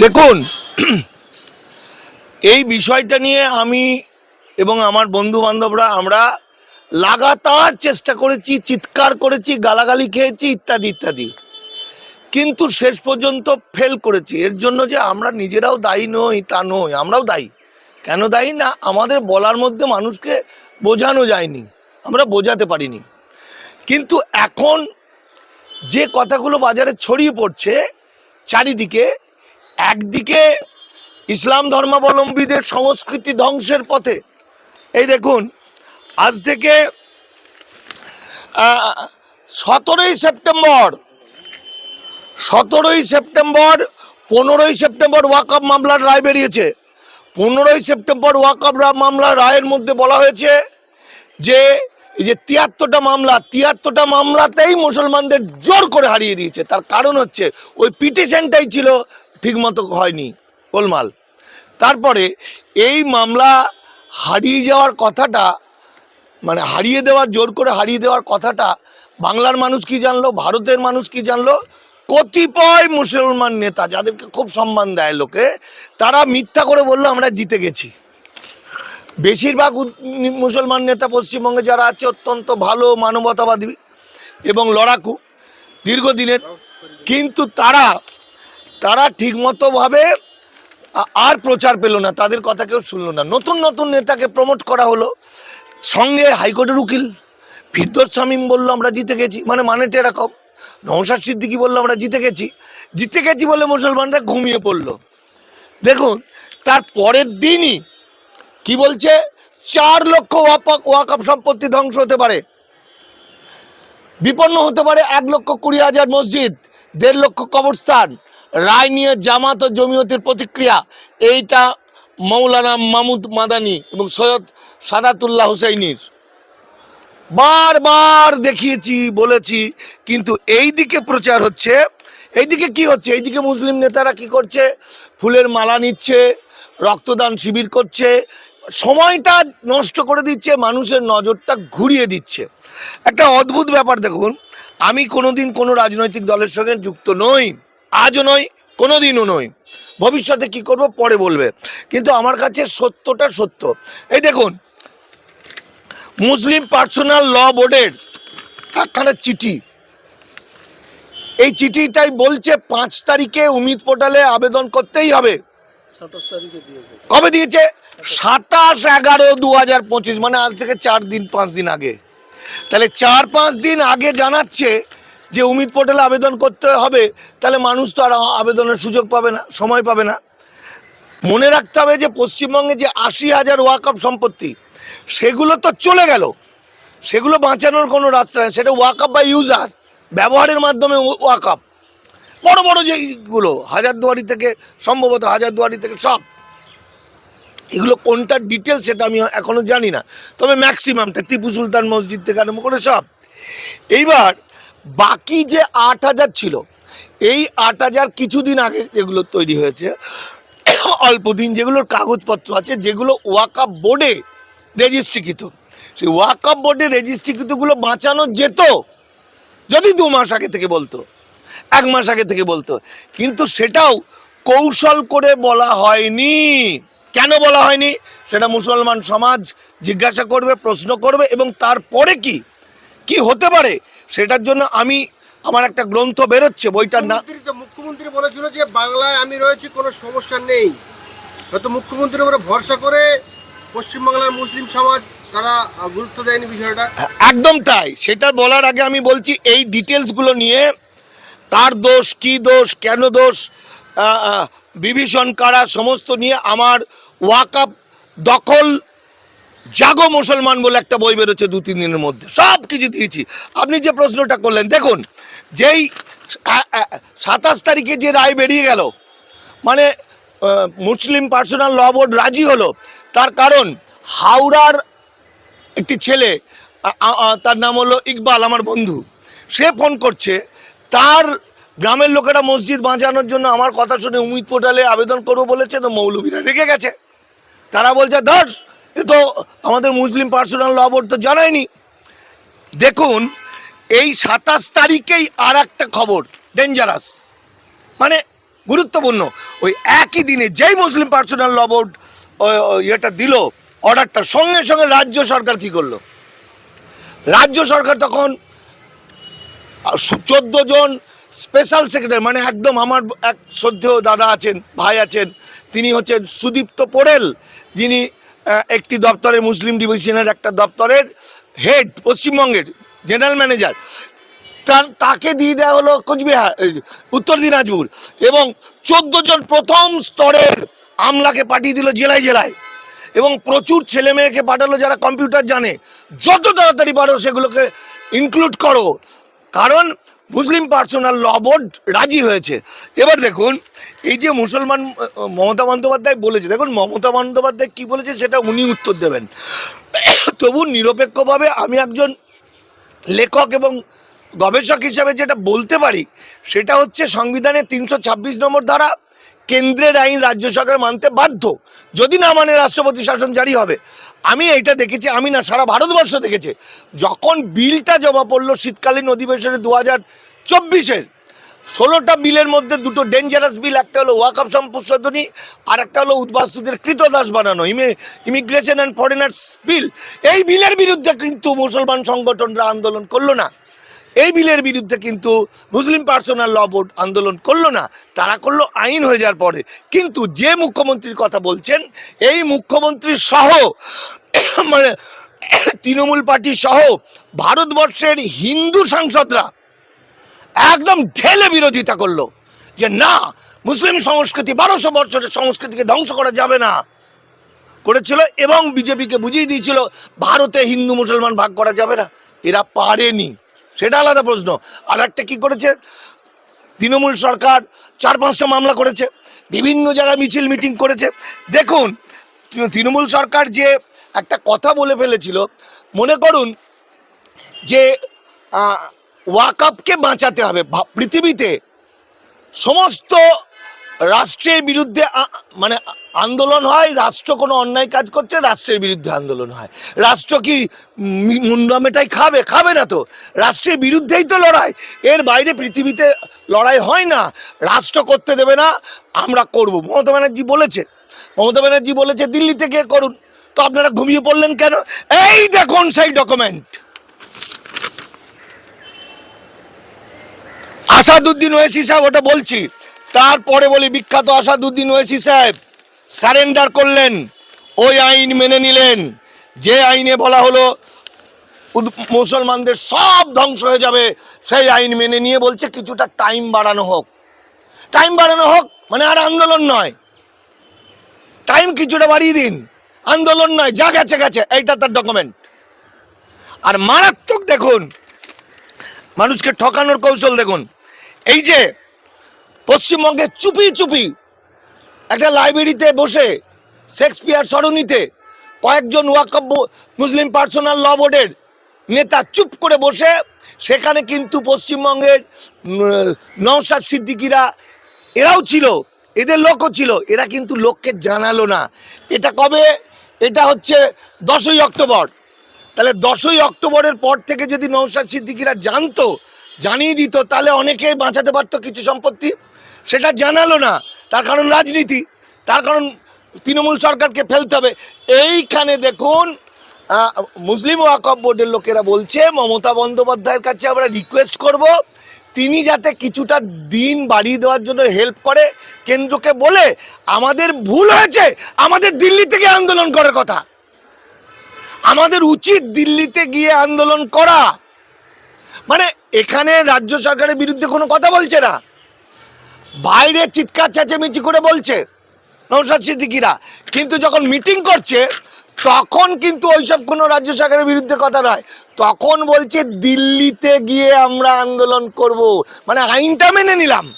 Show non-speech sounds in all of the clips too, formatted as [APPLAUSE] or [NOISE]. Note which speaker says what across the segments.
Speaker 1: দেখুন, [CLEARS THROAT] এই বিষয়টা নিয়ে আমি এবং আমার বন্ধু বান্ধবরা আমরা লাগাতার চেষ্টা করেছি, চিৎকার করেছি, গালাগালি খেয়েছি, ইত্যাদি ইত্যাদি। কিন্তু শেষ পর্যন্ত ফেল করেছি। এর জন্য যে আমরা নিজেরাও দায়ী নই, তা নই আমরাও দায়ী। কেন দায়ী না? আমাদের বলার মধ্যে মানুষকে বোঝানো যায়নি। আমরা বোঝাতে পারিনি। কিন্তু এখন যে কথাগুলো বাজারে ছড়িয়ে পড়ছে, চারিদিকে একদিকে ইসলাম ধর্মাবলম্বীদের সংস্কৃতি ধ্বংসের পথে। এই দেখুন, আজ থেকে সতেরোই সেপ্টেম্বর সতেরোই সেপ্টেম্বর, পনেরোই সেপ্টেম্বর ওয়াকআপ মামলার রায় বেরিয়েছে। পনেরোই সেপ্টেম্বর ওয়াকআপ মামলার রায়ের মধ্যে বলা হয়েছে যে, এই যে তিয়াত্তরটা মামলা, তিয়াত্তরটা মামলাতেই মুসলমানদের জোর করে হারিয়ে দিয়েছে। তার কারণ হচ্ছে, ওই পিটিশনটাই ছিল ঠিকমতো হয়নি, গোলমাল। তারপরে এই মামলা হারিয়ে যাওয়ার কথাটা মানে হারিয়ে দেওয়ার, জোর করে হারিয়ে দেওয়ার কথাটা বাংলার মানুষ কি জানলো, ভারতের মানুষ কি জানলো? কতিপয় মুসলমান নেতা যাদেরকে খুব সম্মান দেয় লোকে, তারা মিথ্যা করে বলল, আমরা জিতে গেছি। বেশিরভাগ মুসলমান নেতা পশ্চিমবঙ্গে যারা আছে, অত্যন্ত ভালো, মানবতাবাদী এবং লড়াকু, দীর্ঘদিনের। কিন্তু তারা তারা ঠিকমতোভাবে আর প্রচার পেল না, তাদের কথা কেউ শুনলো না। নতুন নতুন নেতাকে প্রমোট করা হলো, সঙ্গে হাইকোর্টের উকিল, ফিরদোস শামীম বলল, আমরা জিতে গেছি। মানে মানেটা এরকম নৌসাদ সিদ্দিকি বলল, আমরা জিতে গেছি। জিতে গেছি বলে মুসলমানরা ঘুমিয়ে পড়ল। দেখুন, তার পরের দিনই কি বলছে? চার লক্ষ ওয়াপাক ওয়াকাপ সম্পত্তি ধ্বংস হতে পারে। বিপন্ন হতে পারে এক লক্ষ কুড়ি হাজার মসজিদ, দেড় লক্ষ কবরস্থান। রায় নিয়ে জামাত ও জমিয়তের প্রতিক্রিয়া, এইটা মৌলানা মামুদ মাদানি এবং সৈয়দ সাদাতুল্লাহ হুসাইনির। বারবার দেখিয়েছি, বলেছি, কিন্তু এই দিকে প্রচার হচ্ছে। এইদিকে কি হচ্ছে? এইদিকে মুসলিম নেতারা কি করছে? ফুলের মালা নিচ্ছে, রক্তদান শিবির করছে, সময়টা নষ্ট করে দিচ্ছে, মানুষের নজরটা ঘুরিয়ে দিচ্ছে। একটা অদ্ভুত ব্যাপার দেখুন, আমি কোনোদিন কোনো রাজনৈতিক দলের সঙ্গে যুক্ত নই। আজও নয় কোনো দিনও নয়। ভবিষ্যতে কি করব পরে বলবে। কিন্তু আমার কাছে সত্যটা সত্য। এই দেখুন মুসলিম পার্সোনাল ল বোর্ডের একখানা চিঠি। এই চিঠিটাই বলছে পাঁচ তারিখে উমিদ পোর্টালে আবেদন করতেই হবে।
Speaker 2: সাতাশ তারিখে দিয়েছে।
Speaker 1: কবে দিয়েছে? সাতাশ এগারো দু হাজার পঁচিশ মানে আজ থেকে চার দিন পাঁচ দিন আগে। তাহলে চার পাঁচ দিন আগে জানাচ্ছে যে উমিদ পোর্টালে আবেদন করতে হবে, তাহলে মানুষ তো আর আবেদনের সুযোগ পাবে না, সময় পাবে না। মনে রাখতে হবে যে পশ্চিমবঙ্গে যে আশি হাজার ওয়াকআপ সম্পত্তি, সেগুলো তো চলে গেল। সেগুলো বাঁচানোর কোনো রাস্তা নেই। সেটা ওয়াকআপ বা ইউজার, ব্যবহারের মাধ্যমে ওয়াকআপ বড় বড় যেগুলো হাজারদুয়ারি থেকে সম্ভবত হাজারদুয়ারি থেকে সব। এগুলো কোনটার ডিটেলস সেটা আমি এখনও জানি না। তবে ম্যাক্সিমামটা, টিপু সুলতান মসজিদ থেকে আরম্ভ করে সব। এইবার বাকি যে আট হাজার ছিল, এই আট হাজার কিছুদিন আগে যেগুলো তৈরি হয়েছে, অল্প দিন যেগুলোর কাগজপত্র আছে, যেগুলো ওয়াকাপ বোর্ডে রেজিস্ট্রিকৃত। সেই ওয়াকাপ বোর্ডে রেজিস্ট্রিকৃতগুলো বাঁচানো যেত, যদি দু মাস আগে থেকে বলতো, এক মাস আগে থেকে বলতো। কিন্তু সেটাও কৌশল করে বলা হয়নি। কেন বলা হয়নি? সেটা মুসলমান সমাজ জিজ্ঞাসা করবে, প্রশ্ন করবে এবং তারপরে কি? কি হতে পারে? সেটার জন্য আমি আমার একটা গ্রন্থ বেরোচ্ছে বইটার না
Speaker 2: মুখ্যমন্ত্রী বলেছিল যে বাংলায় আমি রয়েছি কোনো সমস্যা নেই। হয়তো মুখ্যমন্ত্রীর উপরে ভরসা করে পশ্চিমবাংলার মুসলিম সমাজ তারা গুরুত্ব দেয়নি বিষয়টা।
Speaker 1: একদম তাই। সেটা বলার আগে আমি বলছি এই ডিটেলসগুলো নিয়ে তার দোষ কি দোষ কেন দোষ বিভীষণ কারা সমস্ত নিয়ে আমার ওয়াকাপ দখল জাগো মুসলমান বলে একটা বই বেরোচ্ছে দু, তিন দিনের মধ্যে। সব কিছু দিয়েছি। আপনি যে প্রশ্নটা করলেন, দেখুন, যেই সাতাশ তারিখে যে রায় বেরিয়ে গেল মানে মুসলিম পার্সোনাল ল বোর্ড রাজি হলো, তার কারণ হাওড়ার একটি ছেলে তার নাম হলো ইকবাল, আমার বন্ধু, সে ফোন করছে, তার গ্রামের লোকেরা মসজিদ বাঁচানোর জন্য আমার কথা শুনে উমিদ পোর্টালে আবেদন করব বলেছে, তো মৌলভীরা রেগে গেছে। তারা বলছে ধর এ তো আমাদের মুসলিম পার্সোনাল ল বোর্ড তো জানায়নি। দেখুন, এই সাতাশ তারিখেই আর একটা খবর ডেঞ্জারাস মানে গুরুত্বপূর্ণ। ওই একই দিনে যেই মুসলিম পার্সোনাল ল বোর্ড ইয়েটা দিল, অর্ডারটা, সঙ্গে সঙ্গে রাজ্য সরকার কি করল? রাজ্য সরকার তখন চোদ্দ জন স্পেশাল সেক্রেটারি মানে একদম আমার এক শ্রদ্ধেয় দাদা আছেন, ভাই আছেন, তিনি হচ্ছেন সুদীপ্ত পোড়েল, যিনি একটি দপ্তরের মুসলিম ডিভিশনের একটা দপ্তরের হেড, পশ্চিমবঙ্গের জেনারেল ম্যানেজার। তার, তাকে দিয়ে দেওয়া হলো কোচবিহার উত্তর দিনাজপুর এবং চোদ্দ জন প্রথম স্তরের আমলাকে পাঠিয়ে দিল জেলায় জেলায়। এবং প্রচুর ছেলে মেয়েকে পাঠালো যারা কম্পিউটার জানে। যত তাড়াতাড়ি পারো সেগুলোকে ইনক্লুড করো। কারণ মুসলিম পার্সোনাল ল বোর্ড রাজি হয়েছে। এবার দেখুন, এই যে মুসলমান মমতা বন্দ্যোপাধ্যায় বলেছে, দেখুন মমতা বন্দ্যোপাধ্যায় কী বলেছে সেটা উনি উত্তর দেবেন। [COUGHS] তবু নিরপেক্ষভাবে আমি একজন লেখক এবং গবেষক হিসাবে যেটা বলতে পারি, সেটা হচ্ছে সংবিধানের তিনশো ছাব্বিশ নম্বর ধারা কেন্দ্রের আইন রাজ্য সরকার মানতে বাধ্য। যদি না মানে রাষ্ট্রপতি শাসন জারি হবে। আমি এইটা দেখেছি, আমি না, সারা ভারতবর্ষ দেখেছে। যখন বিলটা জমা পড়ল শীতকালীন অধিবেশনে দু হাজার চব্বিশের, ষোলোটা বিলের মধ্যে দুটো ডেঞ্জারাস বিল, একটা হলো ওয়াকফ সম্পদনী আর একটা হলো উদ্বাস্তুদের কৃতদাস বানানো, ইমে ইমিগ্রেশন অ্যান্ড ফরেনার্স বিল এই বিলের বিরুদ্ধে কিন্তু মুসলমান সংগঠনরা আন্দোলন করল না। এই বিলের বিরুদ্ধে কিন্তু মুসলিম পার্সোনাল ল বোর্ড আন্দোলন করল না, তারা করল আইন হয়ে যাওয়ার পরে। কিন্তু যে মুখ্যমন্ত্রীর কথা বলছেন, এই মুখ্যমন্ত্রী সহ [COUGHS] মানে [COUGHS] তৃণমূল পার্টি সহ ভারতবর্ষের হিন্দু সাংসদরা একদম ঢেলে বিরোধিতা করল যে না, মুসলিম সংস্কৃতি বারোশো বছরের সংস্কৃতিকে ধ্বংস করা যাবে না। করেছিল এবং বিজেপিকে বুঝিয়ে দিয়েছিল, ভারতে হিন্দু মুসলমান ভাগ করা যাবে না। এরা পারেনি। সেটা আলাদা প্রশ্ন। আর একটা কী করেছে? তৃণমূল সরকার চার পাঁচটা মামলা করেছে। বিভিন্ন যারা মিছিল মিটিং করেছে। দেখুন তৃণমূল সরকার যে একটা কথা বলে ফেলেছিল, মনে করুন যে ওয়াকআপকে বাঁচাতে হবে। পৃথিবীতে সমস্ত রাষ্ট্রের বিরুদ্ধে মানে আন্দোলন হয়, রাষ্ট্র কোনো অন্যায় কাজ করছে, রাষ্ট্রের বিরুদ্ধে আন্দোলন হয়। রাষ্ট্র কি মি- মুন্ডা মেটাই খাবে? খাবে না তো। রাষ্ট্রের বিরুদ্ধেই তো লড়াই। এর বাইরে পৃথিবীতে লড়াই হয় না। রাষ্ট্র করতে দেবে না, আমরা করব। মমতা ব্যানার্জি বলেছে। মমতা ব্যানার্জি বলেছে, দিল্লিতে গিয়ে করুন। তো আপনারা ঘুমিয়ে পড়লেন কেন? এই দেখুন সেই ডকুমেন্ট। আসাদুদ্দিন ওয়েসি সাহেব ওটা বলছি। তারপরে বলি, বিখ্যাত আসাদুদ্দিন ওয়েসি সাহেব, সারেন্ডার করলেন, ওই আইন মেনে নিলেন। যে আইনে বলা হলো মুসলমানদের সব ধ্বংস হয়ে যাবে, সেই আইন মেনে নিয়ে বলছে কিছুটা টাইম বাড়ানো হোক। টাইম বাড়ানো হোক মানে আর আন্দোলন নয়। টাইম কিছুটা বাড়িয়ে দিন। আন্দোলন নয়, যা গেছে গেছে, এইটা তার ডকুমেন্ট আর মারাত্মক দেখুন, মানুষকে ঠকানোর কৌশল দেখুন। এই যে পশ্চিমবঙ্গে চুপি চুপি একটা লাইব্রেরিতে বসে শেক্সপিয়ার সরণিতে কয়েকজন ওয়াকব মুসলিম পার্সোনাল ল বোর্ডের নেতা চুপ করে বসে। সেখানে কিন্তু পশ্চিমবঙ্গের নওশাদ সিদ্দিকিরা, এরাও ছিল, এদের লোকও ছিল, এরা কিন্তু লোককে জানালো না। এটা কবে? এটা হচ্ছে দশই অক্টোবর। তাহলে দশই অক্টোবরের পর থেকে যদি নৌসাদ সিদ্দিকিরা জানতো, জানিয়ে দিত, তাহলে অনেকেই বাঁচাতে পারতো কিছু সম্পত্তি। সেটা জানালো না। তার কারণ রাজনীতি, তার কারণ তৃণমূল সরকারকে ফেলতে হবে। এইখানে দেখুন মুসলিম ওয়াকফ বোর্ডের লোকেরা বলছে, মমতা বন্দ্যোপাধ্যায়ের কাছে আমরা রিকোয়েস্ট করব, তিনি যাতে কিছুটা দিন বাড়িয়ে দেওয়ার জন্য হেল্প করে। কেন্দ্রকে বলে, আমাদের ভুল হয়েছে, আমাদের দিল্লি থেকে আন্দোলন করার কথা। আমাদের উচিত দিল্লিতে গিয়ে আন্দোলন করা। মানে এখানে রাজ্য সরকারের বিরুদ্ধে কোনো কথা বলছে না। বাইরে চিৎকার চেঁচেমেচি করে বলছে নৌসাদ সিদ্দিকিরা। কিন্তু যখন মিটিং করছে, তখন কিন্তু ওইসব কোনো রাজ্য সরকারের বিরুদ্ধে কথা নয়। তখন বলছে, দিল্লিতে গিয়ে আমরা আন্দোলন করব। মানে আইনটা মেনে নিলাম।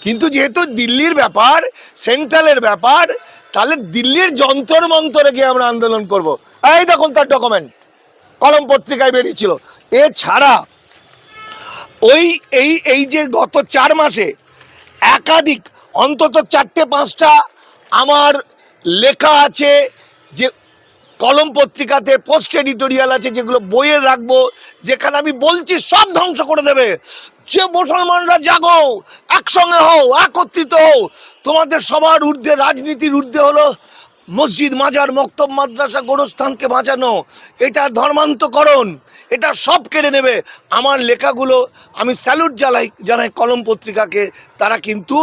Speaker 1: কিন্তু যেহেতু দিল্লির ব্যাপার, সেন্ট্রালের ব্যাপার, তাহলে দিল্লির যন্তর মন্তরে গিয়ে আমরা আন্দোলন করব। এই দেখুন তার ডকুমেন্ট কলম পত্রিকায় বেরিয়েছিল। এছাড়া ওই, এই এই যে গত চার মাসে একাধিক, অন্তত চারটে, পাঁচটা আমার লেখা আছে যে কলম পত্রিকাতে, পোস্ট এডিটোরিয়াল আছে যেগুলো বইয়ে রাখব, যেখানে আমি বলছি সব ধ্বংস করে দেবে। যে মুসলমানরা জাগো, একসঙ্গে হও, একত্রিত হও, তোমাদের সবার ঊর্ধ্বে, রাজনীতির ঊর্ধ্বে হলো মসজিদ মাজার মক্তব মাদ্রাসা গোরস্থানকে বাঁচানো এটা ধর্মান্তকরণ এটা সব কেড়ে নেবে। আমার লেখাগুলো আমি স্যালুট জ্বালাই জানাই কলম পত্রিকাকে তারা কিন্তু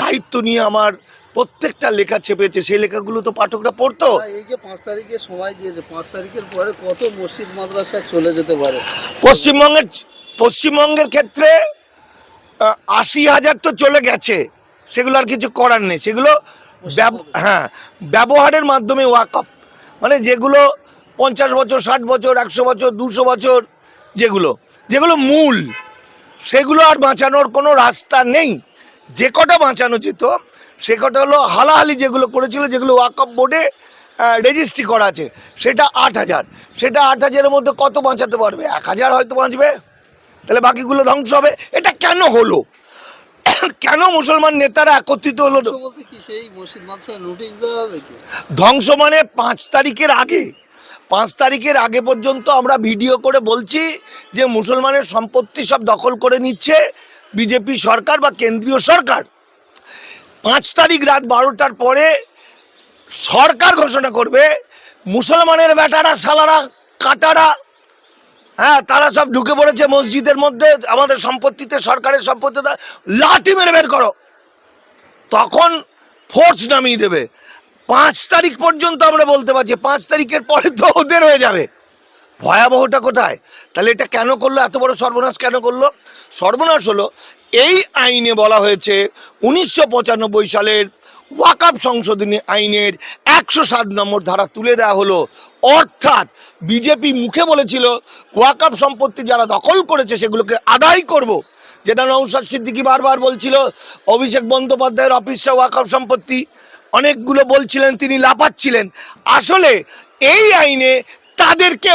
Speaker 1: দায়িত্ব নিয়ে আমার প্রত্যেকটা লেখা চেপেছে। সেই লেখাগুলো তো পাঠকরা পড়তো।
Speaker 3: এই যে পাঁচ তারিখে সময় দিয়েছে পাঁচ তারিখের পরে কত মসজিদ মাদ্রাসা চলে যেতে পারে?
Speaker 1: পশ্চিমবঙ্গের পশ্চিমবঙ্গের ক্ষেত্রে আশি হাজার তো চলে গেছে। সেগুলো আর কিছু করার নেই। সেগুলো হ্যাঁ ব্যবহারের মাধ্যমে ওয়াকআপ মানে যেগুলো পঞ্চাশ বছর, ষাট বছর, একশো বছর, দুশো বছর, যেগুলো যেগুলো মূল, সেগুলো আর বাঁচানোর কোনো রাস্তা নেই। যে কটা বাঁচানো যেত, সে কটা হলো হালাহালি যেগুলো করেছিল, যেগুলো ওয়াকআপ বোর্ডে রেজিস্ট্রি করা আছে, সেটা আট হাজার। সেটা আট হাজারের মধ্যে কত বাঁচাতে পারবে? এক হাজার হয়তো বাঁচবে, তাহলে বাকিগুলো ধ্বংস হবে। এটা কেন হলো? [COUGHS] কেন মুসলমান নেতারা একত্রিত হলো?
Speaker 3: ধ্বংস বলতে কি সেই মসজিদ মাদ্রাসায় নোটিশ দেওয়া হবে কি?
Speaker 1: ধ্বংস মানে পাঁচ তারিখের আগে। পাঁচ তারিখের আগে পর্যন্ত আমরা ভিডিও করে বলছি যে মুসলমানের সম্পত্তি সব দখল করে নিচ্ছে বিজেপি সরকার বা কেন্দ্রীয় সরকার। পাঁচ তারিখ রাত বারোটার পরে সরকার ঘোষণা করবে মুসলমানের বেটারা সালারা কাটারা হ্যাঁ তারা সব ঢুকে পড়েছে মসজিদের মধ্যে, আমাদের সম্পত্তিতে, সরকারের সম্পত্তিতে, লাঠি মেরে বের করো। তখন ফোর্স নামিয়ে দেবে। পাঁচ তারিখ পর্যন্ত আমরা বলতে পারছি, পাঁচ তারিখের পরে তো ওদের হয়ে যাবে। ভয়াবহটা কোথায়? তাহলে এটা কেন করল? এত বড় সর্বনাশ কেন করল? সর্বনাশ হলো, এই আইনে বলা হয়েছে, উনিশশো পঁচানব্বই সালের ওয়াকাপ সংশোধনী আইনের একশো সাত নম্বর ধারা তুলে দেওয়া হলো। অর্থাৎ বিজেপি মুখে বলেছিল ওয়াকাপ সম্পত্তি যারা দখল করেছে সেগুলোকে আদায় করব। যেটা নৌসাদ সিদ্দিকি বারবার বলছিল, অভিষেক বন্দ্যোপাধ্যায়ের অফিসটা ওয়াকাপ সম্পত্তি। অনেকগুলো বলছিলেন, তিনি লাপাচ্ছিলেন আসলে এই আইনে তাদেরকে